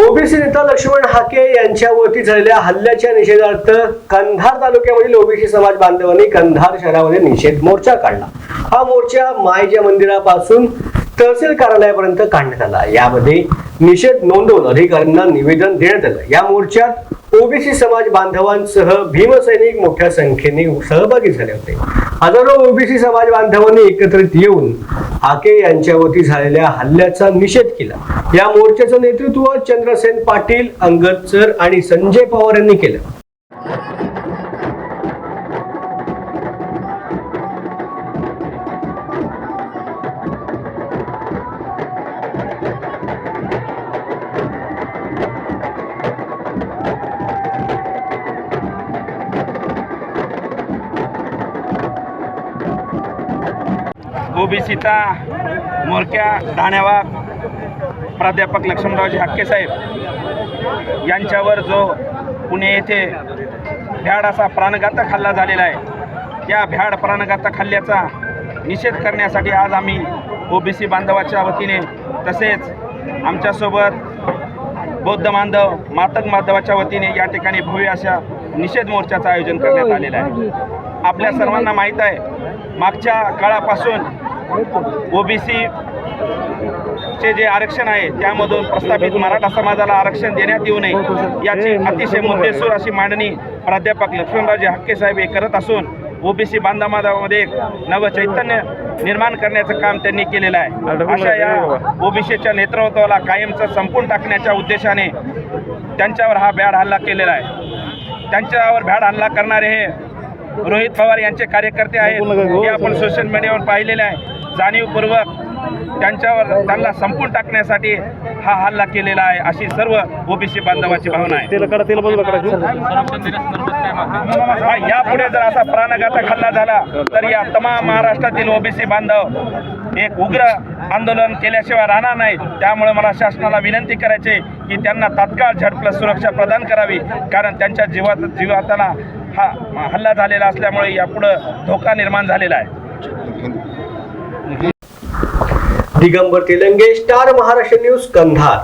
OBC नेता लक्ष्मण हाके यांच्यावरती झालेल्या हल्ल्याच्या निषेधार्थ कंधार तालुक्यामधील ओबीसी समाज बांधवांनी कंधार शहरामध्ये निषेध मोर्चा काढला. हा मोर्चा मायच्या मंदिरापासून तहसील कार्यालयापर्यंत काढण्यात आला. यामध्ये निषेध नोंदवून अधिकाऱ्यांना निवेदन देण्यात आलं. या मोर्चात ओबीसी समाज बांधवांसह भीमसैनिक मोठ्या संख्येने सहभागी झाले होते. हजारो ओबीसी समाज बांधवांनी एकत्रित येऊन हाके यांच्यावरती झालेल्या हल्ल्याचा निषेध केला. या मोर्चाचं नेतृत्व चंद्रसेन पाटील अंगद सर आणि संजय पवार यांनी केलं. ओबीसीचा मोरक्या ढाण्यावा प्राध्यापक लक्ष्मणरावजी हक्केसाहेब यांच्यावर जो पुणे येथे भ्याड असा प्राणघातक हल्ला झालेला आहे त्या भ्याड प्राणघातक हल्ल्याचा निषेध करण्यासाठी आज आम्ही ओबीसी बांधवाच्या वतीने तसेच आमच्यासोबत बौद्ध बांधव मातक बांधवाच्या वतीने या ठिकाणी भव्य अशा निषेध मोर्चाचं आयोजन करण्यात आलेलं आहे. आपल्या सर्वांना माहीत आहे मागच्या काळापासून ओबीसी चे जे आरक्षण आहे त्यामधून प्रस्थापित मराठा समाजाला आरक्षण देण्यात येऊ नये याची अतिशय मुद्देसूर अशी मांडणी प्राध्यापक लक्ष्मणरावजी हक्के साहेब हे करत असून ओबीसी बांधवामध्ये एक नवचैतन्य निर्माण करण्याचं काम त्यांनी केलेलं आहे. अशा या ओबीसीच्या नेतृत्वाला कायमचं संपून टाकण्याच्या उद्देशाने त्यांच्यावर हा भ्याड हल्ला केलेला आहे. त्यांच्यावर भ्याड हल्ला करणारे हे रोहित पवार यांचे कार्यकर्ते आहेत. हे आपण सोशल मीडियावर पाहिलेले आहे. जाणीवपूर्वक त्यांच्यावर त्यांना संपून टाकण्यासाठी हा हल्ला केलेला आहे अशी सर्व ओबीसी बांधवाची भावना आहे. यापुढे जर असा प्राणघातक हल्ला झाला तर या तमाम महाराष्ट्रातील ओबीसी बांधव एक उग्र आंदोलन केल्याशिवाय राहणार नाहीत. त्यामुळे मला शासनाला विनंती करायची आहे की त्यांना तात्काळ झडप्लस सुरक्षा प्रदान करावी कारण त्यांच्या जीवात जीवाताला हा हल्ला झालेला असल्यामुळे यापुढं धोका निर्माण झालेला आहे. Digambar Telange star Maharashtra news Kandhar.